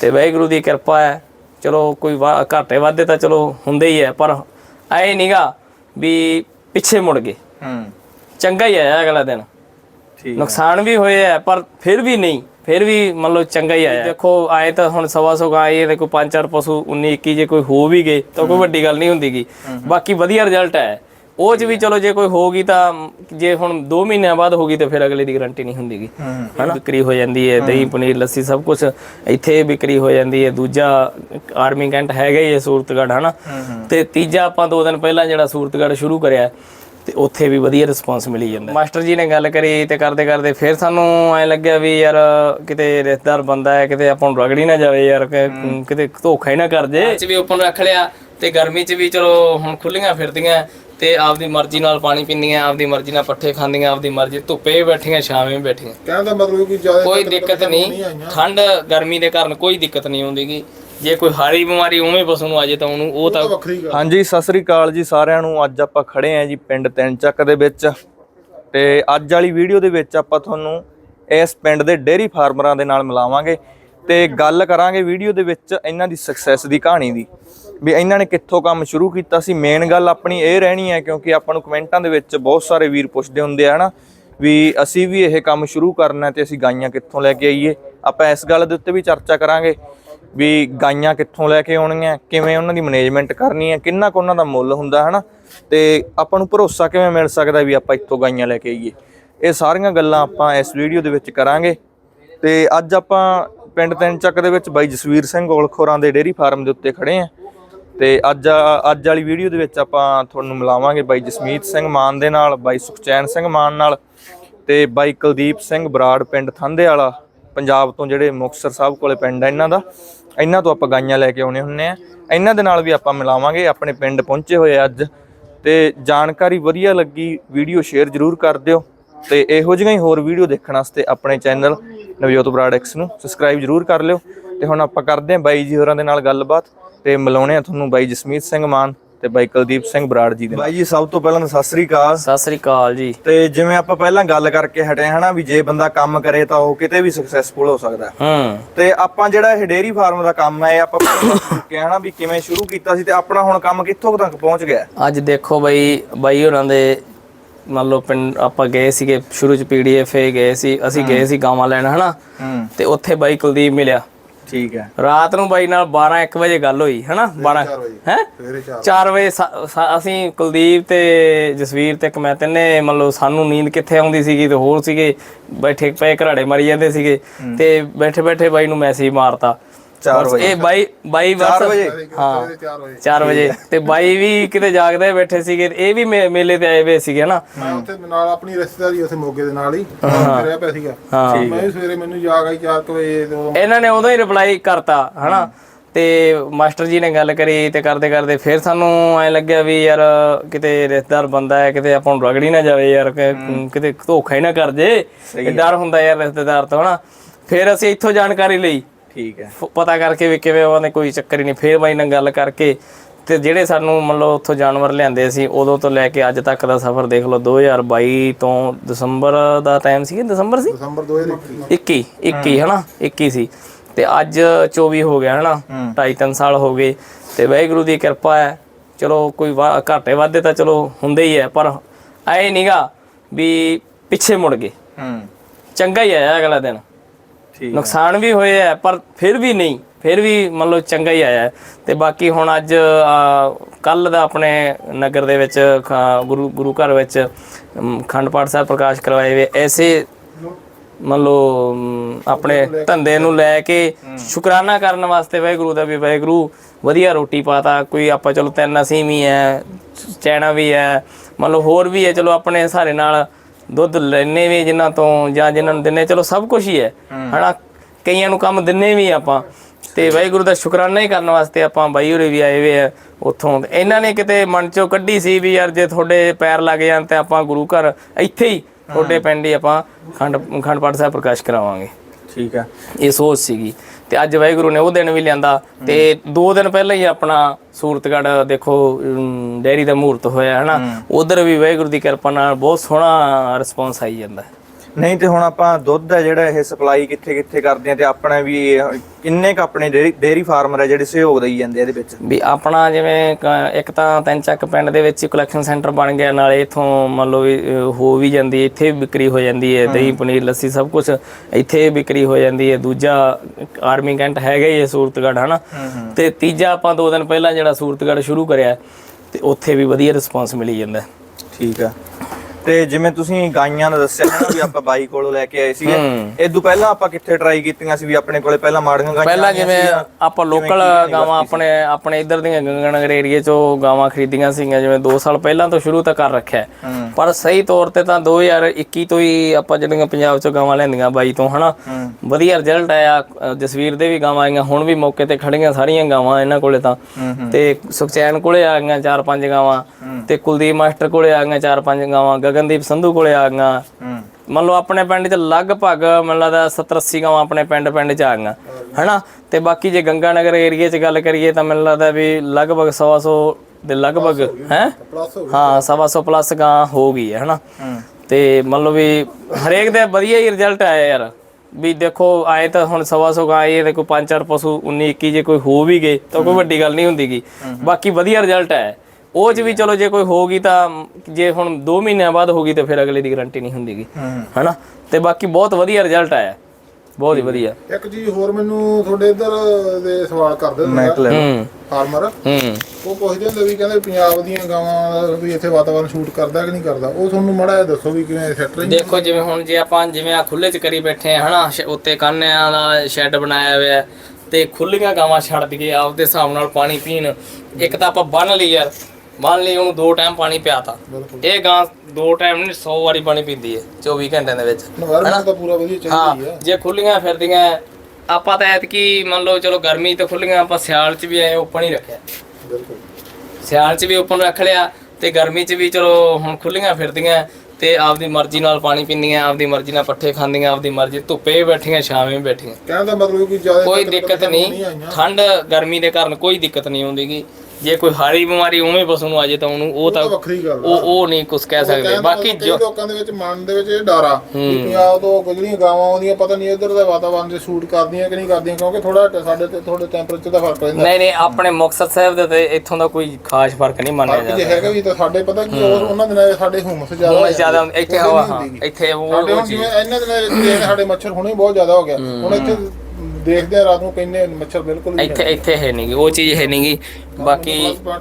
ਤੇ ਵਾਹਿਗੁਰੂ ਦੀ ਕਿਰਪਾ ਹੈ। ਚਲੋ ਕੋਈ ਘਾਟੇ ਵਾਧੇ ਤਾਂ ਚਲੋ ਹੁੰਦੇ ਹੀ ਹੈ ਪਰ ਐ ਨਹੀਂਗਾ ਵੀ ਪਿੱਛੇ ਮੁੜ ਗਏ। ਹੂੰ। ਚੰਗਾ ਹੀ ਆਇਆ ਅਗਲਾ ਦਿਨ। ਠੀਕ ਨੁਕਸਾਨ ਵੀ ਹੋਏ ਆ ਪਰ ਫਿਰ ਵੀ ਨਹੀਂ ਫਿਰ ਵੀ ਮੰਨ ਲਓ ਚੰਗਾ ਹੀ ਆਇਆ। ਦੇਖੋ ਆਏ ਤਾਂ ਹੁਣ ਸਵਾ ਸੌ ਗਾਂ ਹੈ ਤੇ ਕੋਈ ਪੰਜ ਚਾਰ ਪਸ਼ੂ 19 21 ਜੇ ਕੋਈ ਹੋ ਵੀ ਗਏ ਤਾਂ ਕੋਈ ਵੱਡੀ ਗੱਲ ਨਹੀਂ ਹੁੰਦੀਗੀ। ਬਾਕੀ ਵਧੀਆ ਰਿਜ਼ਲਟ ਹੈ। ਉਹ ਚ ਵੀ ਚਲੋ ਜੇ ਕੋਈ ਹੋਗੀ ਤਾਂ ਜੇ ਹੁਣ 2 ਮਹੀਨਿਆਂ ਬਾਅਦ ਹੋਗੀ ਤਾਂ ਫਿਰ ਅਗਲੇ ਦੀ ਗਾਰੰਟੀ ਨਹੀਂ ਹੁੰਦੀਗੀ। ਹੂੰ ਹਨਾ? ਵਿਕਰੀ ਹੋ ਜਾਂਦੀ ਹੈ। ਦਹੀਂ ਪਨੀਰ ਲੱਸੀ ਸਭ ਕੁਝ ਇੱਥੇ ਵਿਕਰੀ ਹੋ ਜਾਂਦੀ ਹੈ ਦੂਜਾ ਆਰਮੀ ਕੈਂਟ ਹੈਗਾ ਹੀ ਹੈ ਸੂਰਤਗੜ੍ਹ ਹਨਾ? ਤੇ ਤੀਜਾ ਆਪਾਂ ਦੋ ਦਿਨ ਪਹਿਲਾਂ ਜਿਹੜਾ ਸੂਰਤਗੜ੍ਹ ਸ਼ੁਰੂ ਕਰਿਆ ਤੇ ਉੱਥੇ ਵੀ ਵਧੀਆ ਰਿਸਪਾਂਸ ਮਿਲੀ ਜਾਂਦਾ। ਮਾਸਟਰ ਜੀ ਨੇ ਗੱਲ ਕਰੀ ਤੇ ਕਰਦੇ ਕਰਦੇ ਫਿਰ ਸਾਨੂੰ ਐ ਲੱਗਿਆ ਵੀ ਯਾਰ ਕਿਤੇ ਰਿਸ਼ਤੇਦਾਰ ਬੰਦਾ ਹੈ ਕਿਤੇ ਆਪਾਂ ਨੂੰ ਰਗੜੀ ਨਾ ਜਾਵੇ ਯਾਰ ਕਿਤੇ ਧੋਖਾ ਹੀ ਨਾ ਕਰ ਜੇ। ਚ ਵੀ ਓਪਨ ਰੱਖ ਲਿਆ ਤੇ ਗਰਮੀ ਚ ਵੀ ਚਲੋ ਹੁਣ ਖੁੱਲੀਆਂ ਫਿਰਦੀਆਂ। ਤੇ ਆਪਦੀ ਮਰਜ਼ੀ ਨਾਲ ਪਾਣੀ ਪੀਂਦੀਆਂ ਆਪਦੀ ਮਰਜ਼ੀ ਨਾਲ ਪੱਠੇ ਖਾਂਦੀਆਂ ਆਪਦੀ ਮਰਜ਼ੀ ਧੁੱਪੇ ਬੈਠੀਆਂ ਛਾਵੇਂ ਵੀ ਬੈਠੀਆਂ। ਕਹਿਣ ਦਾ ਮਤਲਬ ਕਿ ਜ਼ਿਆਦਾ ਕੋਈ ਦਿੱਕਤ ਨਹੀਂ। ਠੰਡ ਗਰਮੀ ਦੇ ਕਾਰਨ ਕੋਈ ਦਿੱਕਤ ਨਹੀਂ ਆਉਂਦੀਗੀ ਜੇ ਕੋਈ ਹਾਰੀ ਬਿਮਾਰੀ ਉਵੇਂ ਪਸ਼ੂ ਨੂੰ ਆ ਜੇ ਤਾਂ ਉਹਨੂੰ ਉਹ ਤਾਂ ਹਾਂਜੀ ਸਤਿ ਸ੍ਰੀ ਅਕਾਲ ਜੀ ਸਾਰਿਆਂ ਨੂੰ। ਅੱਜ ਆਪਾਂ ਖੜੇ ਆਂ ਜੀ ਪਿੰਡ ਤਿੰਨ ਚੱਕ ਦੇ ਵਿੱਚ। ਤੇ ਅੱਜ ਵਾਲੀ ਵੀਡੀਓ ਦੇ ਵਿੱਚ ਆਪਾਂ ਤੁਹਾਨੂੰ ਇਸ ਪਿੰਡ ਦੇ ਡੇਅਰੀ ਫਾਰਮਰਾਂ ਦੇ ਨਾਲ ਮਿਲਾਵਾਂਗੇ। ਤੇ ਗੱਲ ਕਰਾਂਗੇ ਵੀਡੀਓ ਦੇ ਵਿੱਚ ਇਹਨਾਂ ਦੀ ਸਕਸੈਸ ਦੀ ਕਹਾਣੀ ਦੀ। ਵੀ ਇਹਨਾਂ ਨੇ ਕਿੱਥੋਂ ਕੰਮ ਸ਼ੁਰੂ ਕੀਤਾ ਸੀ। ਮੇਨ ਗੱਲ ਆਪਣੀ ਇਹ ਰਹਿਣੀ ਹੈ, ਕਿਉਂਕਿ ਆਪਾਂ ਨੂੰ ਕਮੈਂਟਾਂ ਦੇ ਵਿੱਚ ਬਹੁਤ ਸਾਰੇ ਵੀਰ ਪੁੱਛਦੇ ਹੁੰਦੇ ਆ, ਹਨਾ, ਵੀ ਅਸੀਂ ਵੀ ਇਹ ਕੰਮ ਸ਼ੁਰੂ ਕਰਨਾ ਹੈ ਤੇ ਅਸੀਂ ਗਾਈਆਂ ਕਿੱਥੋਂ ਲੈ ਕੇ ਆਈਏ। ਆਪਾਂ ਇਸ ਗੱਲ ਦੇ ਉੱਤੇ ਵੀ ਚਰਚਾ ਕਰਾਂਗੇ ਵੀ ਗਾਈਆਂ ਕਿੱਥੋਂ ਲੈ ਕੇ ਆਉਣੀਆਂ ਕਿਵੇਂ ਉਹਨਾਂ ਦੀ ਮੈਨੇਜਮੈਂਟ ਕਰਨੀ ਹੈ, ਕਿੰਨਾ ਕੁ ਉਹਨਾਂ ਦਾ ਮੁੱਲ ਹੁੰਦਾ, ਹਨਾ, ਤੇ ਆਪਾਂ ਨੂੰ ਭਰੋਸਾ ਕਿਵੇਂ ਮਿਲ ਸਕਦਾ ਵੀ ਆਪਾਂ ਇੱਥੋਂ ਗਾਈਆਂ ਲੈ ਕੇ ਆਈਏ। ਇਹ ਸਾਰੀਆਂ ਗੱਲਾਂ ਆਪਾਂ ਇਸ ਵੀਡੀਓ ਦੇ ਵਿੱਚ ਕਰਾਂਗੇ। ਤੇ ਅੱਜ ਆਪਾਂ ਪਿੰਡ ਤਿੰਨ ਚੱਕ ਦੇ ਵਿੱਚ ਬਾਈ ਜਸਵੀਰ ਸਿੰਘ ਗੋਲਖੋਰਾਂ ਦੇ ਡੇਅਰੀ ਫਾਰਮ ਦੇ ਉੱਤੇ ਖੜੇ ਆਂ ਤੇ ਅੱਜ ਅੱਜ ਵਾਲੀ ਵੀਡੀਓ ਦੇ ਵਿੱਚ ਆਪਾਂ ਤੁਹਾਨੂੰ ਮਿਲਾਵਾਂਗੇ ਬਾਈ ਜਸਮੀਤ ਸਿੰਘ ਮਾਨ ਦੇ ਨਾਲ, ਬਾਈ ਸੁਖਚੈਨ ਸਿੰਘ ਮਾਨ ਨਾਲ ਤੇ ਬਾਈ ਕੁਲਦੀਪ ਸਿੰਘ ਬਰਾੜ ਪਿੰਡ ਥੰਦੇ ਵਾਲਾ, ਪੰਜਾਬ ਤੋਂ ਜਿਹੜੇ ਮੁਕਤਸਰ ਸਾਹਿਬ ਕੋਲੇ ਪਿੰਡ ਆ ਇਹਨਾਂ ਦਾ। ਇਹਨਾਂ ਤੋਂ ਆਪਾਂ ਗਾਈਆਂ ਲੈ ਕੇ ਆਉਣੇ ਹੁੰਨੇ ਆ। ਇਹਨਾਂ ਦੇ ਨਾਲ ਵੀ ਆਪਾਂ ਮਿਲਾਵਾਂਗੇ, ਆਪਣੇ ਪਿੰਡ ਪਹੁੰਚੇ ਹੋਏ ਆ ਅੱਜ। ਤੇ ਜਾਣਕਾਰੀ ਵਧੀਆ ਲੱਗੀ ਵੀਡੀਓ ਸ਼ੇਅਰ ਜ਼ਰੂਰ ਕਰ ਦਿਓ। ਤੇ ਇਹੋ ਜਿਹੀਆਂ ਹੀ ਹੋਰ ਵੀਡੀਓ ਦੇਖਣ ਵਾਸਤੇ ਆਪਣੇ ਚੈਨਲ ਨਵਜੋਤ ਬਰਾੜ ਐਕਸ ਨੂੰ ਸਬਸਕ੍ਰਾਈਬ ਜ਼ਰੂਰ ਕਰ ਲਿਓ। ਤੇ ਹੁਣ ਆਪਾਂ ਕਰਦੇ ਹਾਂ ਬਾਈ ਜੀ ਹੋਰਾਂ ਦੇ ਨਾਲ ਗੱਲਬਾਤ। ਤੇ ਮਿਲਾਉਣੇ ਆ ਤੁਹਾਨੂੰ ਬਾਈ ਜਸਮੀਤ ਸਿੰਘ ਮਾਨ ਤੇ ਬਾਈ ਕੁਲਦੀਪ ਸਿੰਘ ਬਰਾੜ ਜੀ ਦੇ ਬਾਈ ਜੀ ਸਭ ਤੋਂ ਪਹਿਲਾਂ ਸਤਿ ਸ੍ਰੀ ਅਕਾਲ। ਸਤਿ ਸ੍ਰੀ ਅਕਾਲ ਜੀ। ਤੇ ਜਿਵੇਂ ਆਪਾਂ ਪਹਿਲਾਂ ਗੱਲ ਕਰਕੇ ਹਟੇ ਹਨਾ ਵੀ ਜੇ ਬੰਦਾ ਕੰਮ ਕਰੇ ਤਾਂ ਉਹ ਕਿਤੇ ਵੀ ਸਕਸੈਸਫੁਲ ਹੋ ਸਕਦਾ। ਹੈ। ਹੂੰ ਤੇ ਆਪਾਂ ਜਿਹੜਾ ਇਹ ਡੇਅਰੀ ਫਾਰਮ ਦਾ ਕੰਮ ਹੈ ਇਹ ਆਪਾਂ ਪਹਿਲਾਂ ਦੱਸ ਚੁੱਕੇ ਹਾਂ ਹਨਾ ਵੀ ਕਿਵੇਂ ਸ਼ੁਰੂ ਕੀਤਾ ਸੀ ਤੇ ਆਪਣਾ ਹੁਣ ਕੰਮ ਕਿੱਥੋਂ ਤੱਕ ਪਹੁੰਚ ਗਿਆ? ਅੱਜ ਦੇਖੋ ਬਈ ਬਾਈ ਹੋਰਾਂ ਦੇ ਮੰਨ ਲਓ ਪਿੰਡ ਆਪਾਂ ਗਏ ਸੀਗੇ ਸ਼ੁਰੂ ਚ ਪੀਡੀਐਫ ਗਏ ਸੀ ਅਸੀਂ ਗਏ ਸੀ ਗਾਵਾਂ ਲੈਣ ਹਨਾ। ਹੂੰ। ਤੇ ਉੱਥੇ ਬਾਈ ਕੁਲਦੀਪ ਮਿਲਿਆ। ਠੀਕ ਹੈ। ਰਾਤ ਨੂੰ ਬਾਈ ਨਾਲ 12 1 ਵਜੇ ਗੱਲ ਹੋਈ ਹਨਾ? 12 ਹੈ? ਸਵੇਰੇ ਚਾਰ 4 ਵਜੇ ਅਸੀਂ ਕੁਲਦੀਪ ਤੇ ਜਸਵੀਰ ਤੇ ਇੱਕ ਮੈਂ ਤਿੰਨੇ ਮੰਨ ਲਓ ਸਾਨੂੰ ਨੀਂਦ ਕਿੱਥੇ ਆਉਂਦੀ ਸੀਗੀ ਤੇ ਹੋਰ ਸੀਗੇ ਬੈਠੇ ਪਏ ਘਰਾੜੇ ਮਾਰੀ ਜਾਂਦੇ ਸੀਗੇ ਤੇ ਬੈਠੇ ਬੈਠੇ ਬਾਈ ਨੂੰ ਮੈਸੇਜ ਮਾਰਤਾ। 4 ਬਸ ਵਜੇ। ਇਹ ਬਾਈ ਬਾਈ ਬਸ 4 ਵਜੇ। ਹਾਂ। ਸਵੇਰੇ 4 ਵਜੇ। 4 ਵਜੇ। ਤੇ ਬਾਈ ਵੀ ਕਿਤੇ ਜਾਗਦੇ ਬੈਠੇ ਸੀਗੇ ਇਹ ਵੀ ਮੇਲੇ ਤੇ ਆਏ ਹੋਏ ਸੀਗੇ ਨਾ ਮੈਂ ਉੱਥੇ ਨਾਲ ਆਪਣੀ ਰਿਸ਼ਤੇਦਾਰੀ ਉੱਥੇ ਮੋਗੇ ਦੇ ਨਾਲ ਹੀ ਰਿਹਾ ਪਿਆ ਸੀਗਾ। ਹਾਂ। ਮੈਂ ਵੀ ਸਵੇਰੇ ਮੈਨੂੰ ਜਾਗ ਆਈ 4 ਵਜੇ ਤੇ। ਉਦੋਂ ਇਹਨਾਂ ਨੇ ਉਦੋਂ ਹੀ ਰਿਪਲਾਈ ਕਰਤਾ ਹਨਾ? ਤੇ ਮਾਸਟਰ ਜੀ ਨੇ ਗੱਲ ਕਰੀ ਤੇ ਕਰਦੇ ਕਰਦੇ ਫਿਰ ਸਾਨੂੰ ਐ ਲੱਗਿਆ ਵੀ ਯਾਰ ਕਿਤੇ ਰਿਸ਼ਤੇਦਾਰ ਬੰਦਾ ਹੈ ਕਿਤੇ ਆਪਾਂ ਨੂੰ ਰਗੜੀ ਨਾ ਜਾਵੇ ਯਾਰ ਕਿਤੇ ਧੋਖਾ ਹੀ ਨਾ ਕਰ ਜੇ। ਇਹ ਡਰ ਹੁੰਦਾ ਯਾਰ ਰਿਸ਼ਤੇਦਾਰ ਤੋਂ ਹਨਾ? ਫਿਰ ਅਸੀਂ ਇੱਥੋਂ ਜਾਣਕਾਰੀ ਲਈ। ਠੀਕ ਹੈ। ਪਤਾ ਕਰਕੇ ਵੀ ਕਿਵੇਂ ਉਹਨੇ ਕੋਈ ਚੱਕਰ ਹੀ ਨਹੀਂ। ਫਿਰ ਬਾਈ ਨਾਲ ਗੱਲ ਕਰਕੇ ਤੇ ਜਿਹੜੇ ਸਾਨੂੰ ਮੰਨ ਲਓ ਉੱਥੋਂ ਜਾਨਵਰ ਲਿਆਂਦੇ ਸੀ ਉਦੋਂ ਤੋਂ ਲੈ ਕੇ ਅੱਜ ਤੱਕ ਦਾ ਸਫ਼ਰ ਦੇਖ ਲਓ 2022 ਤੋਂ ਦਸੰਬਰ ਦਾ ਟਾਈਮ ਸੀ ਕਿ ਦਸੰਬਰ ਸੀ? ਦਸੰਬਰ 2021 21 21 ਹਨਾ? 21 ਸੀ। ਤੇ ਅੱਜ 24 ਹੋ ਗਿਆ ਹਨਾ? ਢਾਈ ਤਿੰਨ ਸਾਲ ਹੋ ਗਏ ਤੇ ਵਾਹਿਗੁਰੂ ਦੀ ਕਿਰਪਾ ਹੈ। ਚਲੋ ਕੋਈ ਵਾ- ਘਾਟੇ ਵਾਧੇ ਤਾਂ ਚਲੋ ਹੁੰਦੇ ਹੀ ਹੈ ਪਰ ਐ ਨਹੀਂਗਾ ਵੀ ਪਿੱਛੇ ਮੁੜ ਗਏ। ਹੂੰ। ਚੰਗਾ ਹੀ ਆਇਆ ਅਗਲਾ ਦਿਨ। ਨੁਕਸਾਨ ਵੀ ਹੋਏ ਆ ਪਰ ਫਿਰ ਵੀ ਨਹੀਂ ਫਿਰ ਵੀ ਮੰਨ ਲਓ ਚੰਗਾ ਹੀ ਆਇਆ। ਹੈ। ਤੇ ਬਾਕੀ ਹੁਣ ਅੱਜ ਕੱਲ ਦਾ ਆਪਣੇ ਨਗਰ ਦੇ ਵਿੱਚ ਗੁਰੂ ਗੁਰੂ ਘਰ ਵਿੱਚ ਅਖੰਡ ਪਾਠ ਸਾਹਿਬ ਪ੍ਰਕਾਸ਼ ਕਰਵਾਏ ਵੇ ਐਸੇ ਮੰਨ ਲਓ ਆਪਣੇ ਧੰਦੇ ਨੂੰ ਲੈ ਕੇ ਸ਼ੁਕਰਾਨਾ ਕਰਨ ਵਾਸਤੇ ਵਾਹਿਗੁਰੂ ਦਾ ਵੀ ਵਾਹਿਗੁਰੂ ਵਧੀਆ ਰੋਟੀ ਪਾਤਾ। ਕੋਈ ਆਪਾਂ ਚਲੋ ਤਿੰਨ ਅਸੀਂ ਵੀ ਹੈ ਚੈਣਾ ਵੀ ਹੈ ਮੰਨ ਲਓ ਹੋਰ ਵੀ ਹੈ ਚਲੋ ਆਪਣੇ ਸਾਰੇ ਨਾਲ ਦੁੱਧ ਲੈਨੇ ਵੀ ਜਿਨ੍ਹਾਂ ਤੋਂ ਜਾਂ ਜਿਨ੍ਹਾਂ ਨੂੰ ਦਿੰਨੇ ਚਲੋ ਸਭ ਕੁਝ ਹੀ ਹੈ। ਹਨਾ ਕਈਆਂ ਨੂੰ ਕੰਮ ਦਿੰਨੇ ਵੀ ਆਪਾਂ। ਤੇ ਵਾਹਿਗੁਰੂ ਦਾ ਸ਼ੁਕਰਾਨਾ ਹੀ ਕਰਨ ਵਾਸਤੇ ਆਪਾਂ ਬਾਈ ਹੋਰੇ ਵੀ ਆਏ ਵੇ ਆ ਉੱਥੋਂ। ਇਹਨਾਂ ਨੇ ਕਿਤੇ ਮਨ ਚੋਂ ਕੱਢੀ ਸੀ ਵੀ ਯਾਰ ਜੇ ਤੁਹਾਡੇ ਪੈਰ ਲੱਗ ਜਾਣ ਤੇ ਆਪਾਂ ਗੁਰੂ ਘਰ ਇੱਥੇ ਹੀ ਤੁਹਾਡੇ ਪਿੰਡ ਹੀ ਆਪਾਂ ਖੰਡ ਖੰਡ ਪਾਠ ਸਾਹਿਬ ਪ੍ਰਕਾਸ਼ ਕਰਾਵਾਂਗੇ। ਠੀਕ ਹੈ ਇਹ ਸੋਚ ਸੀਗੀ। ਤੇ ਅੱਜ ਵਾਹਿਗੁਰੂ ਨੇ ਉਹ ਦਿਨ ਵੀ ਲਿਆਂਦਾ। ਤੇ 2 ਦਿਨ ਪਹਿਲਾਂ ਹੀ ਆਪਣਾ ਸੂਰਤਗੜ ਦੇਖੋ ਡੈਰੀ ਦਾ ਮਹੂਰਤ ਹੋਇਆ ਹਨਾ? ਉਧਰ ਵੀ ਵਾਹਿਗੁਰੂ ਦੀ ਕਿਰਪਾ ਨਾਲ ਬਹੁਤ ਸੋਹਣਾ ਰਿਸਪੌਂਸ ਆਈ ਜਾਂਦਾ। ਹੈ। ਨਹੀਂ ਤੇ ਹੁਣ ਆਪਾਂ ਦੁੱਧ ਹੈ ਜਿਹੜਾ ਇਹ ਸਪਲਾਈ ਕਿੱਥੇ ਕਿੱਥੇ ਕਰਦੇ ਆ ਤੇ ਆਪਣਾ ਵੀ ਕਿੰਨੇ ਕ ਆਪਣੇ ਡੇਰੀ ਫਾਰਮਰ ਹੈ ਜਿਹੜੇ ਸਹਿਯੋਗ ਦੇਈ ਜਾਂਦੇ ਆ ਇਹਦੇ ਵਿੱਚ? ਵੀ ਆਪਣਾ ਜਿਵੇਂ ਇੱਕ ਤਾਂ ਤਿੰਨ ਚੱਕ ਪਿੰਡ ਦੇ ਵਿੱਚ ਕਲੈਕਸ਼ਨ ਸੈਂਟਰ ਬਣ ਗਿਆ ਨਾਲੇ ਇਥੋਂ ਮੰਨ ਲਓ ਹੋ ਵੀ ਜਾਂਦੀ ਇੱਥੇ ਵੀ ਵਿਕਰੀ ਹੋ ਜਾਂਦੀ ਹੈ ਦਹੀਂ ਪਨੀਰ ਲੱਸੀ ਸਭ ਕੁਝ ਇੱਥੇ ਵਿਕਰੀ ਹੋ ਜਾਂਦੀ ਹੈ। ਦੂਜਾ ਆਰਮੀ ਕੈਂਟ ਹੈਗਾ ਹੀ ਹੈ ਸੂਰਤਗੜ੍ਹ ਹਨਾ? ਤੇ ਤੀਜਾ ਆਪਾਂ ਦੋ ਦਿਨ ਪਹਿਲਾਂ ਜਿਹੜਾ ਸੂਰਤਗੜ੍ਹ ਸ਼ੁਰੂ ਕਰਿਆ ਤੇ ਉੱਥੇ ਵੀ ਵਧੀਆ ਰਿਸਪਾਂਸ ਮਿਲੀ ਜਾਂਦਾ। ਠੀਕ ਆ। ਤੇ ਜਿਵੇਂ ਤੁਸੀਂ ਗਾਈਆਂ ਦਾ ਦੱਸਿਆ ਹੈ ਨਾ ਵੀ ਆਪਾਂ ਬਾਈ ਕੋਲੋਂ ਲੈ ਕੇ ਆਏ ਸੀਗੇ। ਇਦੋਂ ਪਹਿਲਾਂ ਆਪਾਂ ਕਿੱਥੇ ਟਰਾਈ ਕੀਤੀਆਂ ਸੀ ਵੀ ਆਪਣੇ ਕੋਲੇ ਪਹਿਲਾਂ ਮਾੜੀਆਂ ਗਾਈਆਂ ਪਹਿਲਾਂ ਜਿਵੇਂ। ਆਪਾਂ ਲੋਕਲ ਗਾਵਾਂ ਆਪਣੇ ਆਪਣੇ ਇਧਰ ਦੀਆਂ ਗੰਗਾਨਗਰ ਏਰੀਏ ਚੋਂ ਗਾਵਾਂ ਖਰੀਦੀਆਂ ਸੀਗੀਆਂ ਜਿਵੇਂ 2 ਸਾਲ ਪਹਿਲਾਂ ਤੋਂ ਸ਼ੁਰੂ ਤਾਂ ਕਰ ਰੱਖਿਆ। ਪਰ ਸਹੀ ਤੌਰ ਤੇ ਤਾਂ 2021 ਤੋਂ ਹੀ ਆਪਾਂ ਜਿਹੜੀਆਂ ਪੰਜਾਬ ਚੋਂ ਗਾਵਾਂ ਲੈਂਦੀਆਂ ਬਾਈ ਤੋਂ ਹਨਾ। ਵਧੀਆ ਰਿਜ਼ਲਟ ਆਇਆ ਜਸਵੀਰ ਦੇ ਵੀ ਗਾਵਾਂ ਆਈਆਂ ਹੁਣ ਵੀ ਮੌਕੇ ਤੇ ਖੜੀਆਂ ਸਾਰੀਆਂ ਗਾਵਾਂ ਇਹਨਾਂ ਕੋਲੇ ਤਾਂ ਤੇ ਸੁਖਚੈਨ ਕੋਲੇ ਆ ਗਈਆਂ ਚਾਰ ਪੰਜ ਗਾਵਾਂ ਤੇ ਕੁਲਦੀਪ ਮਾਸਟਰ ਕੋਲੇ ਆ ਗਈਆਂ ਚਾਰ ਪੰਜ ਗਾਵਾਂ ਗਗਨਦੀਪ ਸੰਧੂ ਕੋਲੇ ਆ ਗਈਆਂ। ਮੰਨ ਲਓ ਆਪਣੇ ਪਿੰਡ 'ਚ ਲਗਭਗ ਮੈਨੂੰ ਲੱਗਦਾ 70 80 ਗਾਵਾਂ ਆਪਣੇ ਪਿੰਡ ਪਿੰਡ 'ਚ ਆ ਗਈਆਂ ਹਨਾ? ਤੇ ਬਾਕੀ ਜੇ ਗੰਗਾ ਨਗਰ ਏਰੀਏ 'ਚ ਗੱਲ ਕਰੀਏ ਤਾਂ ਮੈਨੂੰ ਲੱਗਦਾ ਵੀ ਲਗਭਗ 100 ਦੇ ਲਗਭਗ ਹੈ ਹੋ? ਹਾਂ ਸਵਾ ਸੌ ਪਲੱਸ ਗਾਂ ਹੋ ਗਈ ਹੈ ਹਨਾ? ਤੇ ਮੰਨ ਲਓ ਵੀ ਹਰੇਕ ਦੇ ਵਧੀਆ ਹੀ ਰਿਜ਼ਲਟ ਆਇਆ ਯਾਰ। ਵੀ ਦੇਖੋ ਆਏ ਤਾਂ ਹੁਣ ਸਵਾ ਸੌ ਗਾਂ ਆਈ ਤੇ ਕੋਈ ਪੰਜ ਚਾਰ ਪਸ਼ੂ 19 21 ਜੇ ਕੋਈ ਹੋ ਵੀ ਗਏ ਤਾਂ ਕੋਈ ਵੱਡੀ ਗੱਲ ਨਹੀਂ ਹੁੰਦੀਗੀ ਬਾਕੀ ਵਧੀਆ ਰਿਜ਼ਲਟ ਆਇਆ। ਉਹ ਚ ਵੀ ਚਲੋ ਜੇ ਕੋਈ ਹੋ ਗਈ ਤਾਂ ਜੇ ਹੁਣ 2 ਮਹੀਨਿਆਂ ਬਾਅਦ ਹੋ ਗਈ ਤਾਂ ਫਿਰ ਅਗਲੇ ਦੀ ਗਾਰੰਟੀ ਨਹੀਂ ਹੁੰਦੀਗੀ। ਹਨਾ? ਤੇ ਬਾਕੀ ਬਹੁਤ ਵਧੀਆ ਰਿਜ਼ਲਟ ਆਇਆ। ਬਹੁਤ ਹੀ ਵਧੀਆ। ਇੱਕ ਚੀਜ਼ ਹੋਰ ਮੈਨੂੰ ਤੁਹਾਡੇ ਇੱਧਰ ਦੇ ਸਵਾਲ ਕਰਦੇ ਹੁੰਦੇ ਫਾਰਮਰ। ਉਹ ਪੁੱਛਦੇ ਹੁੰਦੇ ਵੀ ਕਹਿੰਦੇ ਪੰਜਾਬ ਦੀਆਂ ਗਾਵਾਂ ਵੀ ਇੱਥੇ ਵਾਤਾਵਰਨ ਸ਼ੂਟ ਕਰਦਾ ਕਿ ਨਹੀਂ ਕਰਦਾ? ਉਹ ਤੁਹਾਨੂੰ ਮਾੜਾ ਜਿਹਾ ਦੱਸੋ ਵੀ ਕਿਵੇਂ ਸੈੱਟ ਰਹੀ ਦੇਖੋ ਜਿਵੇਂ ਹੁਣ ਜੇ ਆਪਾਂ ਜਿਵੇਂ ਆ ਖੁੱਲੇ ਚ ਕਰੀ ਬੈਠੇ ਆ ਹਨਾ? ਉੱਤੇ ਕਾਨਿਆਂ ਦਾ ਸ਼ੈੱਡ ਬਣਾਇਆ ਹੋਇਆ ਹੈ, ਤੇ ਖੁੱਲੀਆਂ ਗਾਵਾਂ ਛੱਡ ਦਈਏ ਆਪਦੇ ਹਿਸਾਬ ਨਾਲ ਪਾਣੀ ਪੀਣ। ਇੱਕ ਤਾਂ ਆਪਾਂ ਬੰਨ ਲਈ ਯਾਰ। ਮੰਨ ਲਈ ਉਹਨੂੰ ਦੋ ਟਾਈਮ ਪਾਣੀ ਪਿਆਤਾ। ਬਿਲਕੁਲ। ਇਹ ਗਾਂ ਦੋ ਟਾਈਮ ਨਹੀਂ 100 ਵਾਰੀ ਪਾਣੀ ਪੀਂਦੀ ਹੈ 24 ਘੰਟਿਆਂ ਦੇ ਵਿੱਚ। ਨਵਾਰਮੈਂਟ ਜੇ ਖੁੱਲੀਆਂ ਫਿਰਦੀਆਂ ਆਪਾਂ ਤਾਂ ਐਤਕੀ ਮੰਨ ਲਓ ਚਲੋ ਗਰਮੀ ਤਾਂ ਖੁੱਲੀਆਂ ਆਪਾਂ ਸਿਆਲ 'ਚ ਵੀ ਐ ਓਪਨ ਹੀ ਰੱਖਿਆ। ਸਿਆਲ 'ਚ ਵੀ ਓਪਨ ਰੱਖ ਲਿਆ ਤੇ ਗਰਮੀ 'ਚ ਵੀ ਚਲੋ ਹੁਣ ਖੁੱਲੀਆਂ ਫਿਰਦੀਆਂ ਤੇ ਆਪਦੀ ਮਰਜ਼ੀ ਨਾਲ ਪਾਣੀ ਪੀਂਦੀਆਂ ਆਪਦੀ ਮਰਜ਼ੀ ਨਾਲ ਪੱਠੇ ਖਾਂਦੀਆਂ ਆਪਦੀ ਮਰਜ਼ੀ ਧੁੱਪੇ ਵੀ ਬੈਠੀਆਂ ਛਾਵੇਂ ਵੀ ਬੈਠੀਆਂ। ਕਹਿੰਦਾ ਮਤਲਬ ਕੋਈ ਜ਼ਿਆਦਾ ਕੋਈ ਦਿੱਕਤ ਨਹੀਂ ਠੰਡ ਗਰਮੀ ਦੇ ਕਾਰਨ ਕੋਈ ਦਿੱਕਤ ਨਹੀਂ ਹੁੰਦੀਗੀ। ਜੇ ਕੋਈ ਹਾਰੀ ਬਿਮਾਰੀ ਉਵੇਂ ਪਸ਼ੂ ਨੂੰ ਆ ਜੇ ਤਾਂ ਉਹਨੂੰ ਉਹ ਤਾਂ ਵੱਖਰੀ ਗੱਲ ਉਹ ਉਹ ਨਹੀਂ ਕੁਝ ਕਹਿ ਸਕਦੇ। ਦਾ ਬਾਕੀ ਜੋ ਲੋਕਾਂ ਦੇ ਵਿੱਚ ਮਨ ਦੇ ਵਿੱਚ ਇਹ ਡਰ ਵੀ ਪੰਜਾਬ ਤੋਂ ਜਿਹੜੀਆਂ ਗਾਵਾਂ ਆਉਂਦੀਆਂ ਪਤਾ ਨਹੀਂ ਇੱਧਰ ਦਾ ਵਾਤਾਵਰਨ ਦੇ ਸੂਟ ਕਰਦੀਆਂ ਕਿ ਨਹੀਂ ਕਰਦੀਆਂ ਕਿਉਂਕਿ ਥੋੜਾ ਸਾਡੇ ਤੇ ਥੋੜੇ ਟੈਂਪਰੇਚਰ ਦਾ ਫ਼ਰਕ ਰਹਿੰਦਾ ਨਹੀਂ ਨਹੀਂ ਆਪਣੇ ਮੁਕਤਸਰ ਸਾਹਿਬ ਦੇ ਤੇ ਇੱਥੋਂ ਦਾ ਕੋਈ ਖਾਸ ਫ਼ਰਕ ਨਹੀਂ ਮੰਨਿਆ ਜਾਂਦਾ ਜੇ ਹੈਗਾ ਵੀ ਤਾਂ ਸਾਡੇ ਪਤਾ ਕੀ ਉਹ ਉਹਨਾਂ ਦਿਨਾਂ ਵਿੱਚ ਸਾਡੇ ਹੁਮਸ ਜ਼ਿਆਦਾ ਹੋ ਜ਼ਿਆਦਾ। ਇੱਥੇ ਹਵਾ। ਇੱਥੇ ਉਹ ਸਾਡੇ ਉਹ ਹੁਣ ਚੀਜ਼ ਜਿਵੇਂ ਇਹਨਾਂ ਦਿਨਾਂ ਦੇਖ ਸਾਡੇ ਮੱਛਰ ਹੁਣੇ ਬਹੁਤ ਜ਼ਿਆਦਾ ਹੋ ਗਿਆ ਹੁਣ ਇੱਥੇ ਦੇਖਦੇ ਆ ਰਾਤ ਨੂੰ ਕਿੰਨੇ ਮੱਛਰ ਬਿਲਕੁਲ ਵੀ ਇੱਥੇ ਇੱਥੇ ਹੈ ਨਹੀਂਗੀ ਉਹ ਚੀਜ਼ ਹੈ ਨਹੀਂਗੀ ਬਾਕੀ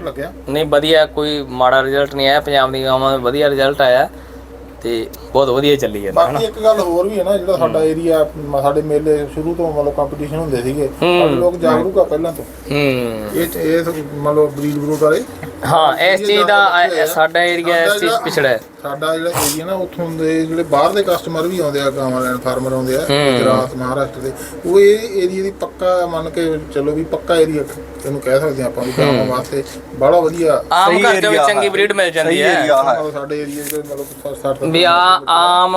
ਲੱਗਿਆ। ਨਹੀਂ ਵਧੀਆ ਕੋਈ ਮਾੜਾ ਰਿਜ਼ਲਟ ਨਹੀਂ ਆਇਆ ਪੰਜਾਬ ਦੀ ਗਾਵਾਂ ਦਾ ਵਧੀਆ ਰਿਜ਼ਲਟ ਆਇਆ ਤੇ ਬਹੁਤ ਵਧੀਆ ਚੱਲੀ ਜਾਂਦਾ ਬਾਕੀ ਇੱਕ ਗੱਲ ਹੋਰ ਵੀ ਹੈ ਨਾ ਜਿਹੜਾ ਸਾਡਾ ਏਰੀਆ ਸਾਡੇ ਮੇਲੇ ਸ਼ੁਰੂ ਤੋਂ ਮਤਲਬ ਕੰਪੀਟੀਸ਼ਨ ਹੁੰਦੇ ਸੀਗੇ ਲੋਕ ਜਾਗਰੂਕ ਆ ਪਹਿਲਾਂ ਤੋਂ। ਹੂੰ। ਇਹ ਇਹ ਮਤਲਬ ਬਰੀਡ ਬਰੂਡ ਵਾਲੇ। ਹਾਂ ਇਸ ਚੀਜ਼ ਦਾ ਸਾਡਾ ਏਰੀਆ ਇਸ ਚੀਜ਼ ਪਿਛੜਾ ਹੈ। ਸਾਡਾ ਜਿਹੜਾ ਏਰੀਆ ਨਾ ਉੱਥੋਂ ਦੇ ਜਿਹੜੇ ਬਾਹਰ ਦੇ ਕਸਟਮਰ ਵੀ ਆਉਂਦੇ ਆ ਗਾਵਾਂ ਲੈਣ ਫਾਰਮਰ ਆਉਂਦੇ ਆ ਗੁਜਰਾਤ ਮਹਾਰਾਸ਼ਟਰ ਦੇ ਉਹ ਇਹ ਏਰੀਆ ਦੀ ਪੱਕਾ ਮੰਨ ਕੇ ਚੱਲੋ ਵੀ ਪੱਕਾ ਏਰੀਆ ਇਹਨੂੰ ਕਹਿ ਸਕਦੇ ਆ ਆਪਾਂ ਵੀ ਗਾਵਾਂ ਵਾਸਤੇ ਬੜਾ ਵਧੀਆ। ਆਮ ਸਹੀ ਘਰ ਚੋਂ ਵੀ area ਚੰਗੀ ਬਰੀਡ ਮਿਲ ਜਾਂਦੀ ਸਹੀ ਹੈ। ਏਰੀਆ ਹੈ। ਮਤਲਬ ਸਾਡੇ ਏਰੀਆ ਦੇ ਮਤਲਬ 60 ਵੀ ਆ ਆਮ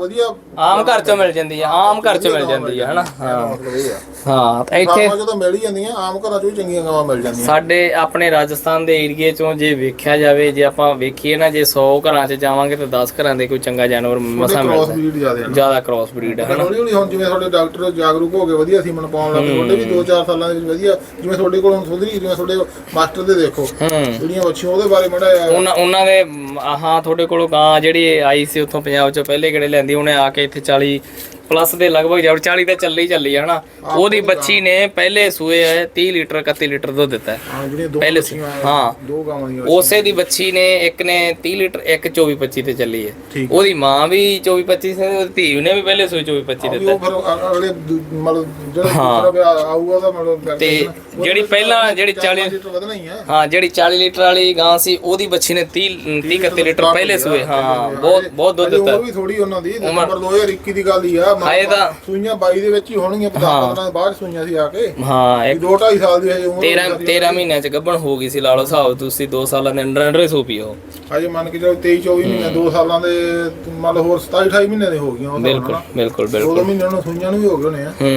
ਵਧੀਆ ਆਮ ਘਰ ਚੋਂ ਮਿਲ ਜਾਂਦੀ ਹੈ ਆਮ ਘਰ ਚੋਂ ਮਿਲ ਜਾਂਦੀ ਹੈ ਹਨਾ? ਹਾਂ। ਮਤਲਬ ਇਹ ਆ ਹਾਂ ਤਾਂ ਇੱਥੇ ਮਿਲ ਹੀ ਜਾਂਦੀਆਂ ਆਮ ਘਰਾਂ ਚੋਂ ਵੀ ਚੰਗੀਆਂ ਗਾਵਾਂ ਮਿਲ ਜਾਂਦੀਆਂ। ਸਾਡੇ ਆਪਣੇ ਰਾਜਸਥਾਨ ਦੇ ਏਰੀਏ ਚੋਂ ਜੇ ਵੇਖਿਆ ਜਾਵੇ ਜੇ ਆਪਾਂ ਵੇਖੀਏ ਨਾ ਜੇ 100 ਘਰਾਂ 'ਚ ਜਾਵਾਂਗੇ ਤਾਂ 10 ਘਰਾਂ ਦੇ ਕੋਈ ਚੰਗਾ ਜਾਨਵਰ ਮਸਾ ਕ੍ਰਾਸ ਬਰੀਡ ਜ਼ਿਆਦਾ ਕ੍ਰਾਸ ਬਰੀਡ ਹੈ ਹੌਲੀ ਹੁਣ ਜਿਵੇਂ ਸਾਡੇ ਡਾਕਟਰ ਜਾਗਰੂਕ ਹੋ ਗਏ ਵਧੀਆ ਸੀਮਨ ਪਾਉਣ ਲੱਗੇ ਤੁਹਾਡੇ ਵੀ 2-4 ਸਾਲਾਂ ਦੇ ਵਿੱਚ ਵਧੀਆ ਜਿਵੇਂ ਤੁਹਾਡੇ ਕੋਲ ਹੁਣ ਸੁਧਰੀ ਜਿਵੇਂ ਤੁਹਾਡੇ ਮਾਸਟਰ ਦੇ ਦੇਖੋ ਜਿਹੜੀਆਂ ਬੱਚੀਆਂ ਉਹਦੇ ਬਾਰੇ ਮੜਾ ਉਹਨਾਂ ਉਹਨਾਂ ਦੇ ਹਾਂ ਤੁਹਾਡੇ ਕੋਲੋਂ ਗਾਂ ਜਿਹੜੀ ਆਈ ਸੀ ਉੱਥੋਂ ਪੰਜਾਬ ਚੋਂ ਪਹਿਲੇ ਕਿਹੜੇ ਲੈਂਦੀ ਉਹਨੇ ਆ ਕੇ ਇੱਥੇ 40 ਪਲੱਸ ਦੇ ਲਗਭਗ ਜੜ 40 ਤੇ ਚੱਲੀ ਚੱਲੀ ਹੈ ਹਨਾ? ਉਹਦੀ ਬੱਚੀ ਨੇ ਪਹਿਲੇ ਸੂਏ ਹੈ 30 ਲੀਟਰ 31 ਲੀਟਰ ਦੁੱਧ ਦਿੱਤਾ। ਹੈ। ਹਾਂ ਜਿਹੜੀਆਂ ਦੋ ਪਹਿਲੇ ਬੱਚੀਆਂ ਹਾਂ। ਦੋ ਗਾਵਾਂ ਦੀਆਂ ਉਸੇ ਦੀ ਬੱਚੀ ਨੇ ਇੱਕ ਨੇ 30 ਲੀਟਰ ਇੱਕ 24 25 ਤੇ ਚੱਲੀ ਹੈ ਠੀਕ ਉਹਦੀ ਮਾਂ ਵੀ 24 25 ਸੀ ਉਹਦੀ ਧੀ ਨੇ ਵੀ ਪਹਿਲੇ ਸੂਏ 24 25 ਵੀ ਦਿੱਤਾ। ਉਹ ਫਿਰ ਅ- ਅਗਲੇ ਦੂ- ਮਤਲਬ ਜਿਹੜਾ ਦੂਸਰਾ ਵਿਆਹ ਆਊਗਾ ਉਹਦਾ ਮਤਲਬ ਤੇ ਜਿਹੜੀ ਪਹਿਲਾਂ ਜਿਹੜੀ 40 ਲੀਟਰ ਵਧਣਾ ਹੀ ਹੈ ਹਾਂ ਜਿਹੜੀ 40 ਲੀਟਰ ਵਾਲੀ ਗਾਂ ਸੀ ਉਹਦੀ ਬੱਚੀ ਨੇ 30 30 31 ਲੀਟਰ ਪਹਿਲੇ ਸੂਏ ਹਾਂ ਬਹੁਤ ਬਹੁਤ ਦੁੱਧ ਹਜੇ ਦਿੱਤਾ। ਉਮਰ ਵੀ ਥੋੜੀ ਉਹਨਾਂ ਦੀ ਨਵੰਬਰ 2021 ਦੀ ਗੱਲ ਹੀ ਆ ਹਾਏ ਤਾਂ- ਸੂਈਆਂ 22 ਦੇ ਵਿੱਚ ਹੀ ਹੋਣਗੀਆਂ 50 15 ਦੇ ਬਾਅਦ ਸੂਈਆਂ ਸੀ ਆ ਕੇ। ਹਾਂ ਇੱਕ ਦੋ 2.5 ਸਾਲ ਦੀ ਹਜੇ ਉਮਰ 13 13 ਮਹੀਨਿਆਂ ਚ ਗੱਭਣ ਹੋ ਗਈ ਸੀ ਲਾ ਲਓ ਹਿਸਾਬ ਤੁਸੀਂ 2 ਸਾਲਾਂ ਦੇ ਅੰਡਰ ਅੰਡਰ ਸੋ ਪੀਓ ਹਜੇ ਮੰਨ ਕੇ ਚਲੋ 23 24 ਮਹੀਨੇ 2 ਸਾਲਾਂ ਦੇ ਮੰਨ ਲਓ ਹੋਰ 27 28 ਮਹੀਨੇ ਦੇ ਹੋ ਗਈਆਂ ਉਹ ਬਿਲਕੁਲ। ਬਿਲਕੁਲ ਬਿਲਕੁਲ। ਮਹੀਨੇ ਨੂੰ ਸੂਈਆਂ ਨੂੰ ਵੀ ਹੋ ਗਏ ਹੋਣੇ ਆ। ਹੂੰ।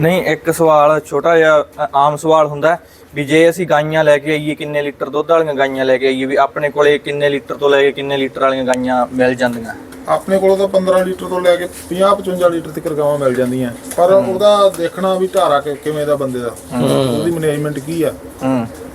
ਨਹੀਂ ਇੱਕ ਸਵਾਲ ਛੋਟਾ ਜਿਹਾ ਅ, ਆਮ ਸਵਾਲ ਹੁੰਦਾ ਹੈ। ਵੀ ਜੇ ਅਸੀਂ ਗਾਈਆਂ ਲੈ ਕੇ ਆਈਏ ਕਿੰਨੇ ਲੀਟਰ ਦੁੱਧ ਵਾਲੀਆਂ ਗਾਈਆਂ ਲੈ ਕੇ ਆਈਏ ਵੀ ਆਪਣੇ ਕੋਲੇ ਕਿੰਨੇ ਲੀਟਰ ਤੋਂ ਲੈ ਕੇ ਕਿੰਨੇ ਲੀਟਰ ਵਾਲੀਆਂ ਗਾਈਆਂ ਮਿਲ ਜਾਂਦੀਆਂ? ਆਪਣੇ ਕੋਲੋਂ ਤਾਂ 15 ਲੀਟਰ ਤੋਂ ਲੈ ਕੇ 50 55 ਲੀਟਰ ਤੱਕ ਗਾਵਾਂ ਮਿਲ ਜਾਂਦੀਆਂ। ਪਰ ਉਹਦਾ ਦੇਖਣਾ ਵੀ ਕਿ- ਕਿਵੇਂ ਦਾ ਬੰਦੇ ਦਾ। ਉਹਦੀ ਮੈਨੇਜਮੈਂਟ ਕੀ ਆ?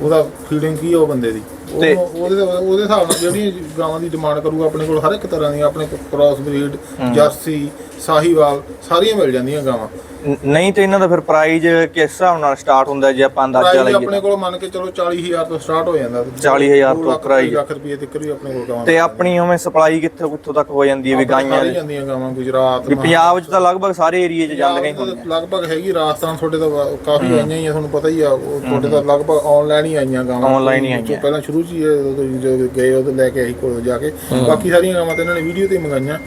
ਉਹਦਾ ਫੀਡਿੰਗ ਕੀ ਆ ਉਹ ਬੰਦੇ ਦੀ? ਉਹਦੇ ਉਹਦੇ ਹਿਸਾਬ ਨਾਲ ਜਿਹੜੀਆਂ ਗਾਵਾਂ ਦੀ ਡਿਮਾਂਡ ਕਰੂਗਾ ਆਪਣੇ ਕੋਲ ਹਰ ਇੱਕ ਤਰ੍ਹਾਂ ਦੀਆਂ ਆਪਣੇ ਕੋਲ ਕ੍ਰਾਸ ਬਰੀਡ ਜਰਸੀ ਸਾਹੀਵਾਲ ਸਾਰੀਆਂ ਮਿਲ ਜਾਂਦੀਆਂ ਗਾਵਾਂ। ਨਹੀਂ ਤੇ ਇਹਨਾਂ ਦਾ ਫਿਰ ਪ੍ਰਾਈਜ਼ ਕਿਸ ਹਿਸਾਬ ਨਾਲ ਸਟਾਰਟ ਹੁੰਦਾ ਜੇ ਆਪਾਂ ਅੰਦਾਜ਼ਾ ਲਈਏ ਆਪਣੇ ਕੋਲ ਮੰਨ ਕੇ ਚਲੋ 40000 ਤੋਂ ਸਟਾਰਟ ਹੋ ਜਾਂਦਾ। 40,000 ਦੋ ਤੋਂ price। ਲੱਖ ਰੁਪਏ ਤੱਕ ਵੀ ਆਪਣੇ ਕੋਲ ਗਾਵਾਂ ਤੇ ਆਪਣੀ ਉਵੇਂ ਸਪਲਾਈ ਕਿੱਥੋਂ ਕਿੱਥੋਂ ਤੱਕ ਹੋ ਜਾਂਦੀ ਹੈ ਵੀ ਗਾਈਆਂ ਸਾਰੀ ਦੀ? ਜਾਂਦੀਆਂ ਗਾਵਾਂ ਗੁਜਰਾਤ ਵੀ ਪੰਜਾਬ 'ਚ ਤਾਂ ਲਗਭਗ ਸਾਰੇ ਏਰੀਏ 'ਚ ਜਾਂਦੀਆਂ ਹੀ ਪੰਜਾਬ ਹੁੰਦੀਆਂ। ਤਾਂ ਲਗਭਗ ਹੈਗੀ ਰਾਜਸਥਾਨ ਤੁਹਾਡੇ ਤਾਂ ਵਾ- ਕਾਫੀ ਆਈਆਂ ਹੀ ਆ ਤੁਹਾਨੂੰ ਪਤਾ ਹੀ ਆ ਉਹ ਤੁਹਾਡੇ ਤਾਂ ਲਗਭਗ ਆਨਲਾਈਨ ਹੀ ਆਈਆਂ ਗਾਵਾਂ। Online ਹੀ ਆਈਆਂ। ਪਹਿਲਾਂ ਸ਼ੁਰੂ ਚ ਹੀ ਇਹ ਉਦੋਂ ਜਦੋਂ ਗਏ ਉਦੋਂ ਲੈ ਕੇ ਆਈ ਕੋਲ ਜਾ ਕੇ। ਬਾਕੀ ਸਾਰੀਆਂ ਗਾਵਾਂ ਤਾਂ ਇਹਨਾਂ ਨੇ ਵੀਡੀਓ ਤੇ ਹੀ ਮੰਗਾਈਆਂ।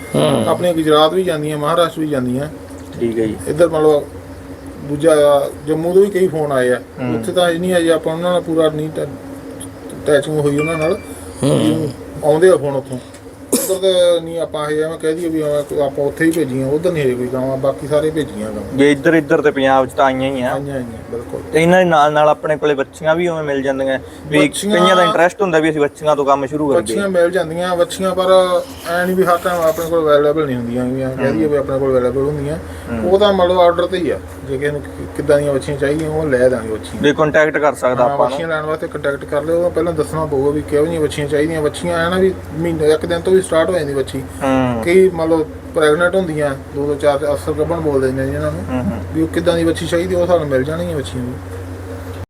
ਆਪਣੇ ਗੁਜਰਾਤ ਵੀ ਜਾਂਦੀਆਂ ਮਹਾਰਾਸ਼ਟਰ ਵੀ ਜਾਂਦੀਆਂ। ਠੀਕ ਹੈ ਜੀ। ਇੱਧਰ ਮੰਨ ਲਓ ਦੂਜਾ ਜੰਮੂ ਤੋਂ ਵੀ ਕਈ ਫੋਨ ਆਏ ਆ। ਉੱਥੇ ਤਾਂ ਇਹ ਨਹੀਂ ਆ ਜੀ ਆਪਾਂ ਉਹਨਾਂ ਨਾਲ ਪੂਰਾ ਨਹੀਂ ਟੈਚਿੰਗ ਹੋਈ ਉਹਨਾਂ ਨਾਲ। ਆਉਂਦੇ ਆ ਫੋਨ ਉੱਥੋਂ। ਉੱਧਰ ਤਾਂ ਨਹੀਂ ਆਪਾਂ ਇਹ ਐਵੇਂ ਕਹਿ ਦਈਏ ਵੀ ਆਪਾਂ ਉੱਥੇ ਹੀ ਭੇਜੀਆਂ ਉਧਰ ਨਹੀਂ ਕੋਈ ਗਾਵਾਂ ਬਾਕੀ ਸਾਰੇ ਭੇਜੀਆਂ ਗਾਵਾਂ। ਵੀ ਇੱਧਰ ਇੱਧਰ ਤੇ ਪੰਜਾਬ 'ਚ ਤਾਂ ਆਈਆਂ ਹੀ ਆ। ਆਈਆਂ ਆਈਆਂ ਬਿਲਕੁਲ। ਤੇ ਇਹਨਾਂ ਦੇ ਨਾਲ ਨਾਲ ਆਪਣੇ ਕੋਲੇ ਬੱਚੀਆਂ ਵੀ ਉਵੇਂ ਮਿਲ ਜਾਂਦੀਆਂ। ਵੀ ਬੱਚੀਆਂ- ਕਈਆਂ ਦਾ ਇੰਟਰਸਟ ਹੁੰਦਾ ਵੀ ਅਸੀਂ ਬੱਚੀਆਂ ਤੋਂ ਕੰਮ ਸ਼ੁਰੂ ਕਰੀਏ। ਵੱਛੀਆਂ ਮਿਲ ਜਾਂਦੀਆਂ ਵੱਛੀਆਂ ਪਰ ਐ ਨਹੀਂ ਵੀ ਹਰ ਟਾਈਮ ਆਪਣੇ ਕੋਲ ਅਵੇਲੇਬਲ ਨਹੀਂ ਹੁੰਦੀਆਂ ਵੀ ਕਹਿ ਦਈਏ ਵੀ ਆਪਣੇ ਕੋਲ ਅਵੇਲੇਬਲ ਹੁੰਦੀਆਂ। ਉਹ ਤਾਂ ਮਤਲਬ ਆਰਡਰ ਤੇ ਹੀ ਆ। ਜੇ ਕਿਸੇ ਨੂੰ ਕਿ- ਕਿੱਦਾਂ ਦੀਆਂ ਵੱਛੀਆਂ ਚਾਹੀਦੀਆਂ ਉਹ ਲੈ ਦਾਂਗੇ ਵੱਛੀਆਂ ਵੀ ਕੰਟੈਕਟ ਕਰ ਸਕਦਾ ਆਪਾਂ ਨੂੰ। ਵੱਛੀਆਂ ਲੈਣ ਵਾਸਤੇ ਕੰਟੈਕਟ ਕਰ ਲਿਓ ਪਹਿਲਾਂ ਦੱਸਣਾ ਪਊਗਾ ਵੀ ਕਿਹੋ ਜਿਹੀਆਂ ਵੱਛੀਆਂ ਚਾਹੀਦੀਆਂ। ਵੱਛੀਆਂ ਐ ਨਾ ਵੀ ਮਹੀਨੇ ਇੱਕ ਦਿਨ ਤੋਂ ਵੀ ਸਟਾਰਟ ਹੋ ਜਾਂਦੀ ਵੱਛੀ ਹੂੰ। ਕਈ ਮਤਲਬ ਪ੍ਰੈਗਨੈਂਟ ਹੁੰਦੀਆਂ ਦੋ ਦੋ ਚਾਰ ਅਸਰ ਗੱਭਣ ਬੋਲਦੇ ਨੇ ਜਿਹਨਾਂ ਨੂੰ। ਹੂੰ, ਹੂੰ। ਵੀ ਉਹ ਕਿੱਦਾਂ ਦੀ ਵੱਛੀ ਚਾਹੀਦੀ ਉਹ ਸਾਨੂੰ ਮਿਲ ਜਾਣਗੀਆਂ ਵੱਛੀਆਂ ਵੀ